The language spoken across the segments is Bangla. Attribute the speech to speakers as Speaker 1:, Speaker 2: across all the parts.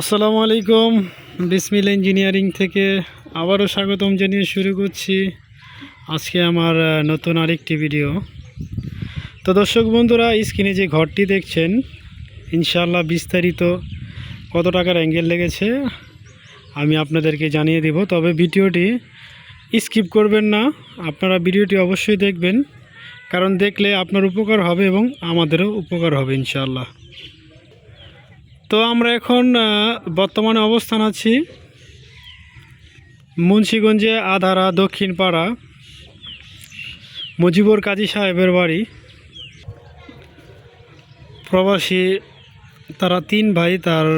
Speaker 1: আসসালামু আলাইকুম। বিসমিল ইঞ্জিনিয়ারিং থেকে আবারও স্বাগতম জানিয়ে শুরু করছি আজকে আমার নতুন আরেকটি ভিডিও। তো দর্শক বন্ধুরা, স্ক্রিনে যে ঘরটি দেখছেন, ইনশাআল্লাহ বিস্তারিত কত টাকার অ্যাঙ্গেল লেগেছে, আমি আপনাদেরকে জানিয়ে দেব। তবে ভিডিওটি স্কিপ করবেন না, আপনারা ভিডিওটি অবশ্যই দেখবেন, কারণ দেখলে আপনার উপকার হবে এবং আমাদেরও উপকার হবে ইনশাআল্লাহ। তো আমরা এখন বর্তমানে অবস্থান আছি মুন্সীগঞ্জে আধারা দক্ষিণ পাড়া মুজিবুর কাজী সাহেবের বাড়ি। প্রবাসী, তারা তিন ভাই, তার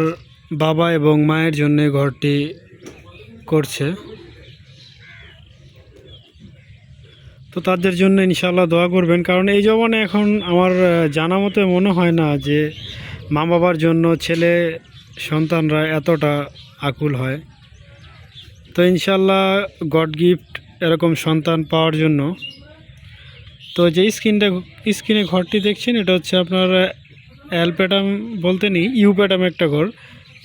Speaker 1: বাবা এবং মায়ের জন্য ঘরটি করছে। তো তাদের জন্য ইনশাল্লাহ দোয়া করবেন, কারণ এই জমানে এখন আমার জানা মতে মনে হয় না যে মা বাবার জন্য ছেলে সন্তানরা এতটা আকুল হয়। তো ইনশাল্লাহ গড গিফট এরকম সন্তান পাওয়ার জন্য। তো যে স্ক্রিনটা, স্ক্রিনে ঘরটি দেখছেন, এটা হচ্ছে আপনার অ্যালপ্যাটাম বলতে নেই ইউপ্যাটাম একটা ঘর।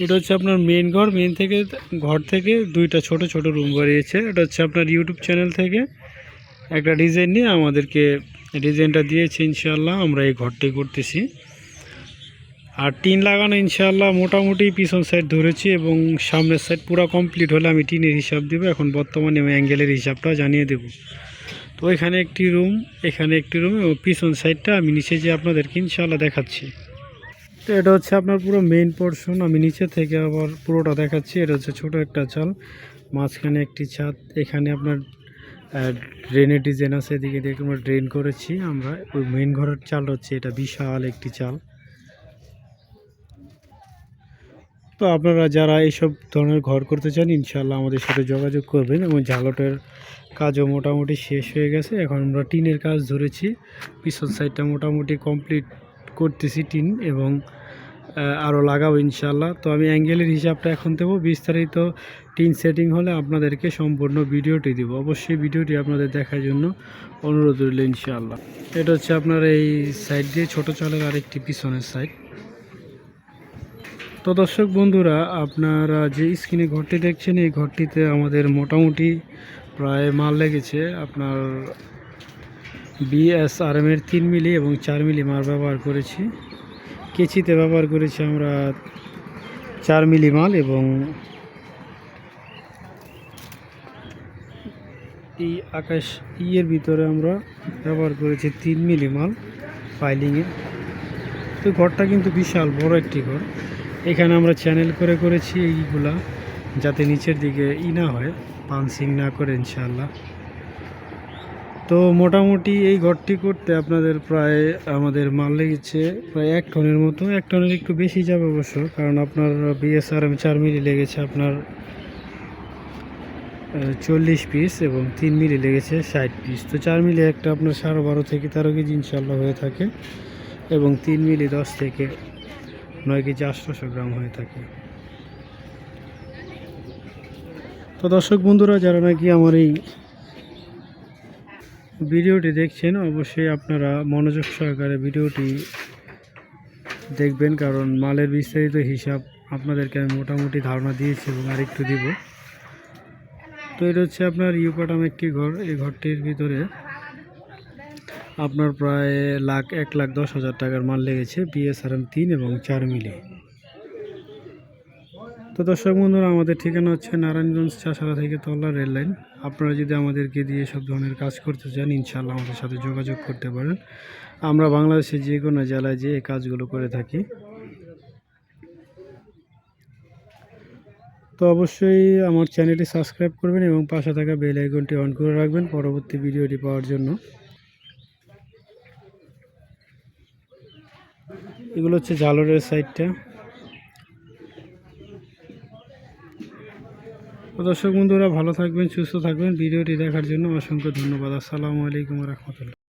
Speaker 1: এটা হচ্ছে আপনার মেন ঘর মেন থেকে ঘর থেকে দুইটা ছোট ছোট রুম বাড়িয়েছে। এটা হচ্ছে আপনার ইউটিউব চ্যানেল থেকে একটা ডিজাইন নিয়ে আমাদেরকে ডিজাইনটা দিয়েছে ইনশাল্লাহ আমরা এই ঘরটি করতেছি। আর টিন লাগানো ইনশাআল্লাহ মোটামুটি পিছন সাইড ধরেছি এবং সামনের সাইড পুরো কমপ্লিট হলে আমি টিনের হিসাব দেবো। এখন বর্তমানে আমি অ্যাঙ্গেলের হিসাবটা জানিয়ে দেব। তো এখানে একটি রুম এখানে একটি রুম এবং পিছন সাইডটা আমি নিচে যে আপনাদেরকে ইনশাআল্লাহ দেখাচ্ছি। তো এটা হচ্ছে আপনার পুরো মেইন পোর্শন আমি নিচে থেকে আবার পুরোটা দেখাচ্ছি। এটা হচ্ছে ছোট একটা চাল, মাঝখানে একটি ছাদ, এখানে আপনার ড্রেনের ডিজাইন আছে, এদিকে দেখে ড্রেন করেছি আমরা। ওই মেইন ঘরের চাল হচ্ছে এটা বিশাল একটি চাল। তো আপনারা যারা এইসব ধরনের ঘর করতে চান ইনশাল্লাহ আমাদের সাথে যোগাযোগ করবেন এবং ঝালটের কাজও মোটামুটি শেষ হয়ে গেছে। এখন আমরা টিনের কাজ ধরেছি। পিছন সাইডটা মোটামুটি কমপ্লিট করতেছি টিন এবং আরও লাগাবো ইনশাল্লাহ তো আমি অ্যাঙ্গেলের হিসাবটা এখন দেবো। বিস্তারিত টিন সেটিং হলে আপনাদেরকে সম্পূর্ণ ভিডিওটি দিব। অবশ্যই ভিডিওটি আপনাদের দেখার জন্য অনুরোধ রইল ইনশাল্লাহ এটা হচ্ছে আপনার এই সাইড দিয়ে ছোটো চালের আরেকটি পিছনের সাইড। তো দর্শক বন্ধুরা, আপনারা যে স্ক্রিনে ঘরটি দেখছেন, এই ঘরটিতে আমাদের মোটামুটি প্রায় মাল লেগেছে। আপনার বিএসআরএম এর তিন মিলি এবং চার মিলি মাল ব্যবহার করেছি। কেচিতে ব্যবহার করেছি আমরা চার মিলি মাল এবং এই আকাশ ইয়ের ভিতরে আমরা ব্যবহার করেছি তিন মিলি মাল ফাইলিংয়ে তো ঘরটা কিন্তু বিশাল বড় একটি ঘর। এখানে আমরা চ্যানেল করে করেছি এইগুলা, যাতে নিচের দিকে ই না হয়, পানসিং না করে ইনশাল্লাহ তো মোটামুটি এই ঘরটি করতে আপনাদের প্রায় আমাদের মাল লেগেছে প্রায় এক টনের মতো। এক টনের একটু বেশি যাবে অবশ্য, কারণ আপনার বিএসআরএম চার মিলি লেগেছে আপনার চল্লিশ পিস এবং তিন মিলি লেগেছে ষাট পিস তো চার মিলি একটা আপনার সাড়ে বারো থেকে তেরো কেজি ইনশাল্লাহ হয়ে থাকে এবং তিন মিলি দশ থেকে নয় কেজি আটশোশো গ্রাম হয়ে থাকে। তো দর্শক বন্ধুরা, যারা নাকি আমার এই ভিডিওটি দেখছেন, অবশ্যই আপনারা মনোযোগ সহকারে ভিডিওটি দেখবেন, কারণ মালের বিস্তারিত হিসাব আপনাদেরকে আমি মোটামুটি ধারণা দিয়েছি এবং আরেকটু দিব। তো এটা হচ্ছে আপনার ইউপাটাম একটি ঘর। এই ঘরটির ভিতরে আপনার প্রায় লাখ, এক লাখ দশ হাজার টাকার মাল লেগেছে বিএসআরএম তিন এবং চার মিলে। তো দর্শক বন্ধুরা, আমাদের ঠিকানা হচ্ছে নারায়ণগঞ্জ চাষারা থেকে তল্লা রেল লাইন। আপনারা যদি আমাদেরকে দিয়ে সব ধরনের কাজ করতে চান ইনশাল্লাহ আমাদের সাথে যোগাযোগ করতে পারেন। আমরা বাংলাদেশের যে কোনো জেলায় এই কাজগুলো করে থাকি। তো অবশ্যই আমার চ্যানেলটি সাবস্ক্রাইব করবেন এবং পাশে থাকা বেল আইকনটি অন করে রাখবেন পরবর্তী ভিডিওটি পাওয়ার জন্য। এগুলো হচ্ছে জালোরের সাইডটা। দর্শক বন্ধুরা, ভালো থাকবেন, সুস্থ থাকবেন। ভিডিওটি দেখার জন্য অসংখ্য ধন্যবাদ। আসসালামু আলাইকুম রহমতুল্লাহ।